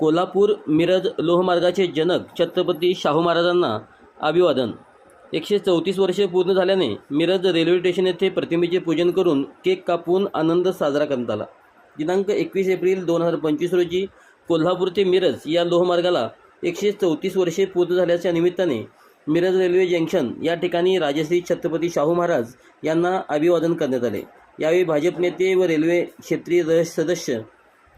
कोल्हापूर मिरज लोहमार्गाचे जनक छत्रपती शाहू महाराजांना अभिवादन. एकशे चौतीस वर्षे पूर्ण झाल्याने मिरज रेल्वे स्टेशन येथे प्रतिमेचे पूजन करून केक कापून आनंद साजरा करण्यात आला. दिनांक एकवीस एप्रिल दोन हजार पंचवीस रोजी कोल्हापूर ते मिरज या लोहमार्गाला एकशे चौतीस वर्षे पूर्ण झाल्याच्या निमित्ताने मिरज रेल्वे जंक्शन या ठिकाणी राजश्री छत्रपती शाहू महाराज यांना अभिवादन करण्यात आले. यावेळी भाजप नेते व रेल्वे क्षेत्रीय सदस्य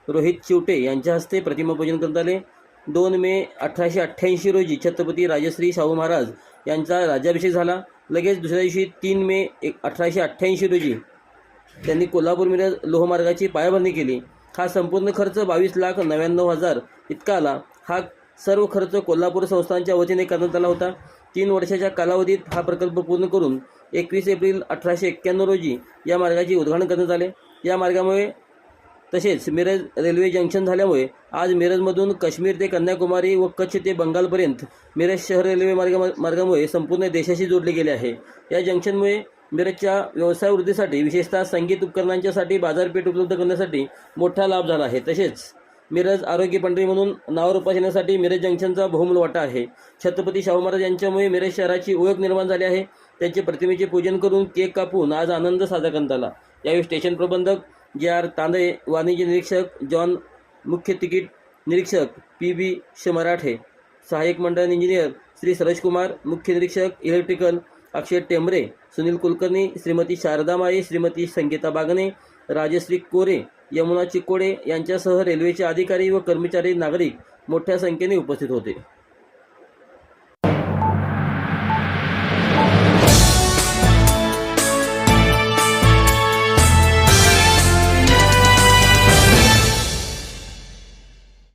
रोहित चिवटे यांच्या हस्ते प्रतिमापूजन करण्यात आले. दोन मे अठराशे अठ्ठ्याऐंशी रोजी छत्रपती राजश्री शाहू महाराज यांचा राज्याभिषेक झाला. लगेच दुसऱ्या दिवशी तीन मे एक अठराशे अठ्ठ्याऐंशी रोजी त्यांनी कोल्हापूर मिरज लोहमार्गाची पायाभरणी केली. हा संपूर्ण खर्च बावीस लाख नव्याण्णव हजार इतका आला. हा सर्व खर्च कोल्हापूर संस्थांच्या वतीने करण्यात आला होता. तीन वर्षाच्या कालावधीत हा प्रकल्प पूर्ण करून एकवीस एप्रिल अठराशे एक्क्याण्णव रोजी या मार्गाचे उद्घाटन करण्यात आले. या मार्गामुळे तसेच मिरज रेल्वे जंक्शन झाल्यामुळे आज मिरजमधून काश्मीर ते कन्याकुमारी व कच्छ ते बंगालपर्यंत मिरज शहर रेल्वे मार्ग मार्गामुळे संपूर्ण देशाशी जोडले गेले आहे. या जंक्शनमुळे मिरजच्या व्यवसाय वृद्धीसाठी विशेषतः संगीत उपकरणांच्यासाठी बाजारपेठ उपलब्ध करण्यासाठी मोठा लाभ झाला आहे. तसेच मिरज आरोग्य पंढरी म्हणून नावरूपास येण्यासाठी मिरज जंक्शनचा बहुमूल वाटा आहे. छत्रपती शाहू महाराज यांच्यामुळे मिरज शहराची ओळख निर्माण झाली आहे. त्यांचे प्रतिमेचे पूजन करून केक कापून आज आनंद साजरा करण्यात आला. यावेळी स्टेशन प्रबंधक जे आर तांदळे वाणिज्य निरीक्षक जॉन मुख्य तिकीट निरीक्षक पी बी श मराठे सहाय्यक मंडळ इंजिनियर श्री सरोज कुमार मुख्य निरीक्षक इलेक्ट्रिकल अक्षय टेंबरे सुनील कुलकर्णी श्रीमती शारदा माळे श्रीमती संगीता बागणे राजश्री कोरे यमुना चिकोडे यांच्यासह रेल्वेचे अधिकारी व कर्मचारी नागरिक मोठ्या संख्येने उपस्थित होते.